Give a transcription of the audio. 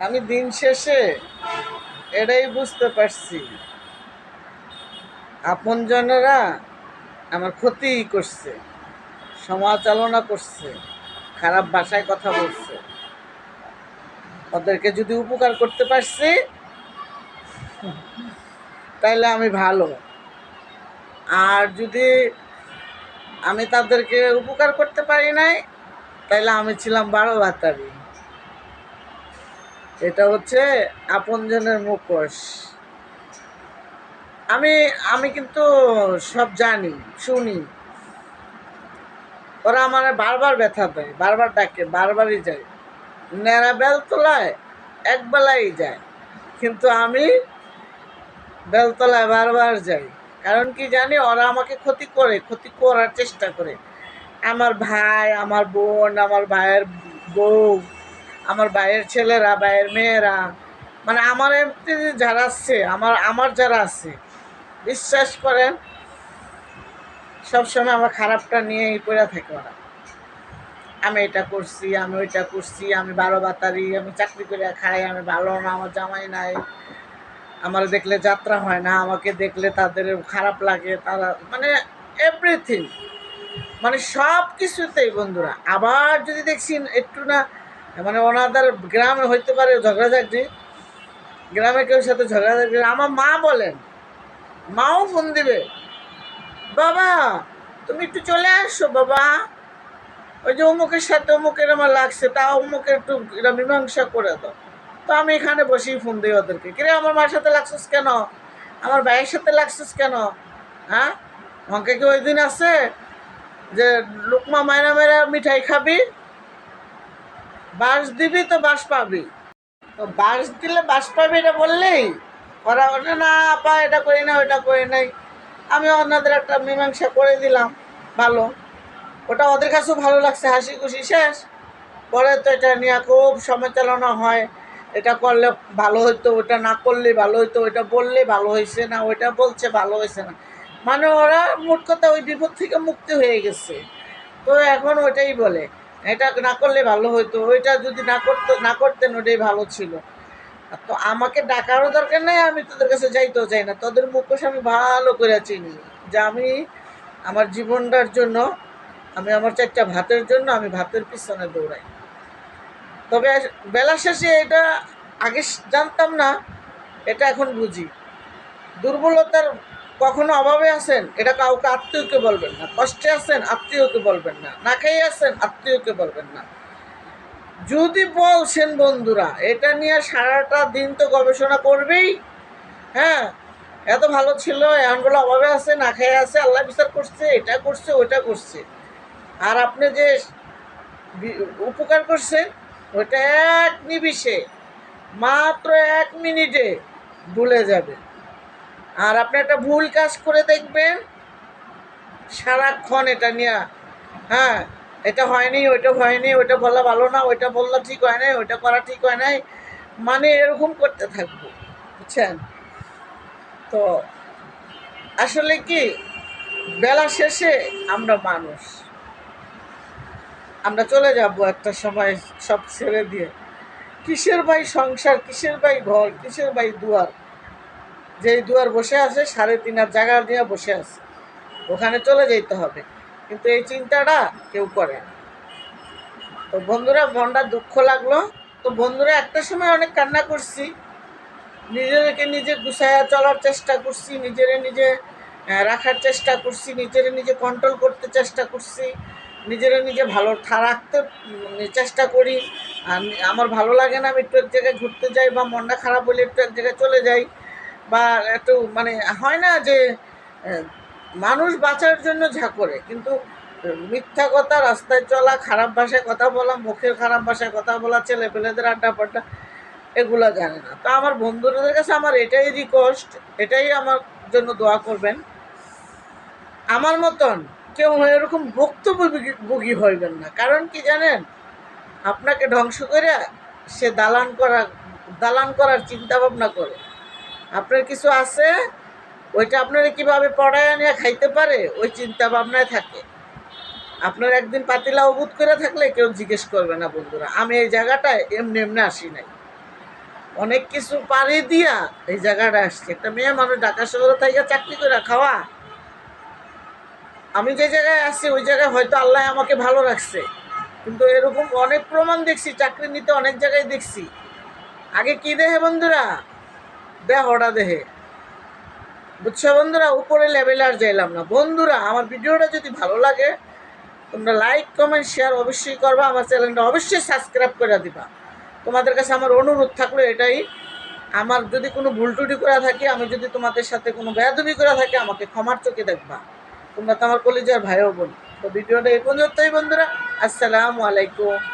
আমি দিন শেষে এটাই বুঝতে পারছি। আপনজনেরা আমার ক্ষতি করছে সমালোচনা করছে, খারাপ ভাষায় কথা বলছে। ওদেরকে যদি উপকার করতে পারছি তাহলে আমি ভালো। আর যদি আমি তাদেরকে উপকার করতে পারি নাই তাহলে আমি ছিলাম বারো ভাতারি এটা হচ্ছে আপনজনের মুখোশ। আমি আমি কিন্তু সব জানি, শুনি। ওরা আমার বারবার ব্যথা দেয়, বারবার ডাকে, বারবারই যায়। নেড়া বেল তোলায় একবেলাই যায়। কিন্তু আমি বেলতলায় বারবার যাই। কারণ কি জানি, ওরা আমাকে ক্ষতি করে, ক্ষতি করার চেষ্টা করে। আমার ভাই, আমার বোন, আমার ভাইয়ের বউ আমার ভাইয়ের ছেলেরা, ভাইয়ের মেয়েরা মানে আমার এমনি যারা আছে, আমার আমার যারা আছে, বিশ্বাস করেন, সবসময় আমার খারাপটা নিয়ে নিয়েই পড়ে থাকে ওরা। আমি এটা করছি, আমি ওইটা করছি, আমি বারো বাতারি, আমি চাকরি করে খাই, আমি ভালো না, আমার জামাই নাই। আমার দেখলে যাত্রা হয় না, আমাকে দেখলে তাদের খারাপ লাগে, তারা মানে এভরিথিং মানে সব কিছুতেই বন্ধুরা, আবার যদি দেখছি একটু না মানে ওনাদের গ্রামে হইতে পারে ঝগড়াঝাটি গ্রামে কেউ সাথে ঝগড়াঝাটি আমার মা বলেন, মাও ফোন দিবে। বাবা, তুমি একটু চলে আসো বাবা। ওই যে অমুকের সাথে অমুকের আমার লাগছে, তা অমুকের একটু এরা মীমাংসা করে দাও। তো আমি এখানে বসেই ফোন দিই ওদেরকে। কিরে, আমার মার সাথে লাগছিস কেন? আমার ভাইয়ের সাথে লাগছিস কেন? হ্যাঁ? আমাকে কি ওই দিন আছে যে লুকমা মায়না মেরা মিঠাই খাবি? বাস দিবি তো বাস পাবি। তো বাস দিলে বাস পাবি এটা বললেই ওরা বলে, না, আপা, এটা করি না ওটা করি নাই। আমি ওনাদের একটা মীমাংসা করে দিলাম, ভালো। ওটা ওদের কাছেও ভালো লাগছে হাসি খুশি শেষ। পরে তো এটা নিয়ে খুব সমালোচনা হয়, এটা করলে ভালো হতো ওটা না করলে ভালো হতো ওইটা বললে ভালো হয়েছে না, ওইটা বলছে ভালো হয়েছে না। মানে ওরা মোট কথা ওই বিপদ থেকে মুক্তি হয়ে গেছে। তো এখন ওইটাই বলে এটা না করলে ভালো হতো ওইটা যদি না করতো, না করতেন ওটাই ভালো ছিল। তো আমাকে ডাকারও দরকার নেই, আমি তোদের কাছে যাইতেও চাই না। তোদের মুখোশ আমি ভালো করে চিনি যে আমি আমার জীবনটার জন্য, আমি আমার চারটা ভাতের জন্য আমি ভাতের পিছনে দৌড়াই। তবে বেলা শেষে এটা আগে জানতাম না, এটা এখন বুঝি। দুর্বলতার কখনো অভাবে আছেন? এটা কাউকে আত্মীয়কে বলবেন না। কষ্টে আছেন, আত্মীয়কে বলবেন না। না খেয়ে আছেন, আত্মীয়কে বলবেন না। যদি বলছেন বন্ধুরা, এটা নিয়ে সারাটা দিন তো গবেষণা করবেই। হ্যাঁ এত ভালো ছিল, এমনগুলো অভাবে আছে, না খেয়ে আছে, আল্লাহ বিচার করছে, এটা করছে ওটা করছে। আর আপনি যে উপকার করছেন ওটা এক নিমিষে, মাত্র এক মিনিটে ভুলে যাবে। আর আপনি একটা ভুল কাজ করে দেখবেন, সারাক্ষণ এটা নিয়ে হ্যাঁ এটা হয়নি, ওইটা হয়নি, ওইটা বলা ভালো না, ওইটা বললা ঠিক হয় নাই, ওইটা করা ঠিক হয় নাই মানে এরকম করতে থাকব, বুঝছেন? তো আসলে কি, বেলা শেষে আমরা মানুষ। আমরা চলে যাব একটা সময় সব ছেড়ে দিয়ে। কিসের ভাই সংসার, কিসের ভাই ঘর, কিসের ভাই দুয়ার? যেই দুয়ার বসে আছে, সাড়ে তিন আর জায়গা দিয়ে বসে আছে। ওখানে চলে যেতে হবে। কিন্তু এই চিন্তাটা কেউ করে তো বন্ধুরা, মনটা দুঃখ লাগল। তো বন্ধুরা, একটা সময় অনেক কান্না করছি। নিজেকে নিজে গুছায়া চলার চেষ্টা করছি, নিজের নিজে রাখার চেষ্টা করছি, নিজের নিজে কন্ট্রোল করতে চেষ্টা করছি, নিজের নিজে ভালো রাখতে চেষ্টা করি। আর আমার ভালো লাগে না আমি একটু এক জায়গায় ঘুরতে যাই বা মনটা খারাপ হলে একটু এক জায়গায় চলে যাই। বা একটু মানে হয় না যে মানুষ বাঁচার জন্য যা করে, কিন্তু মিথ্যা কথা, রাস্তায় চলা, খারাপ ভাষায় কথা বলা, মুখের খারাপ ভাষায় কথা বলা ছেলে পেলেদের আড্ডা পাড্ডা এগুলো জানে না। তো আমার বন্ধুদের কাছে আমার এটাই রিকোয়েস্ট এটাই আমার জন্য দোয়া করবেন। আমার মতন কেউ এরকম ভুক্তভোগী হইবেন না। কারণ কি জানেন? আপনাকে ধ্বংস করে সে দালান করা, দালান করার চিন্তা ভাবনা করে। আপনার কিছু আছে? ওইটা আপনারা কীভাবে পড়ায় নিয়ে খাইতে পারে? ওই চিন্তা ভাবনায় থাকে। আপনার একদিন পাতিলা অবুত করে থাকলে কেউ জিজ্ঞেস করবে না বন্ধুরা। আমি এই জায়গাটায় এমনি এমনি আসি নাই। অনেক কিছু পাড়ি দিয়া এই জায়গাটা আসছে। একটা মেয়ে মানুষ ঢাকা শহরে থেকে চাকরি করে খাওয়া। আমি যে জায়গায় আছি, ওই জায়গায় হয়তো আল্লাহ আমাকে ভালো রাখছে। কিন্তু এরকম অনেক প্রমাণ দেখছি, চাকরি নিতে অনেক জায়গায় দেখছি। আগে কি দেহে বন্ধুরা? দেহটা দেহে। বুঝছ বন্ধুরা? উপরে লেভেলে আর যাইলাম না। বন্ধুরা, আমার ভিডিওটা যদি ভালো লাগে, তোমরা লাইক কমেন্ট শেয়ার অবশ্যই করবা। আমার চ্যানেলটা অবশ্যই সাবস্ক্রাইব করে দিবা। তোমাদের কাছে আমার অনুরোধ থাকল এটাই, আমার যদি কোনো ভুল টুটি করে থাকি, আমি যদি তোমাদের সাথে কোনো বেয়াদবি করে থাকি, আমাকে ক্ষমার চোখে দেখবা। তোমরা তো আমার কলেজের ভাইও বোন। তো ভিডিওটা এই পর্যন্তই বন্ধুরা। আসসালামু আলাইকুম।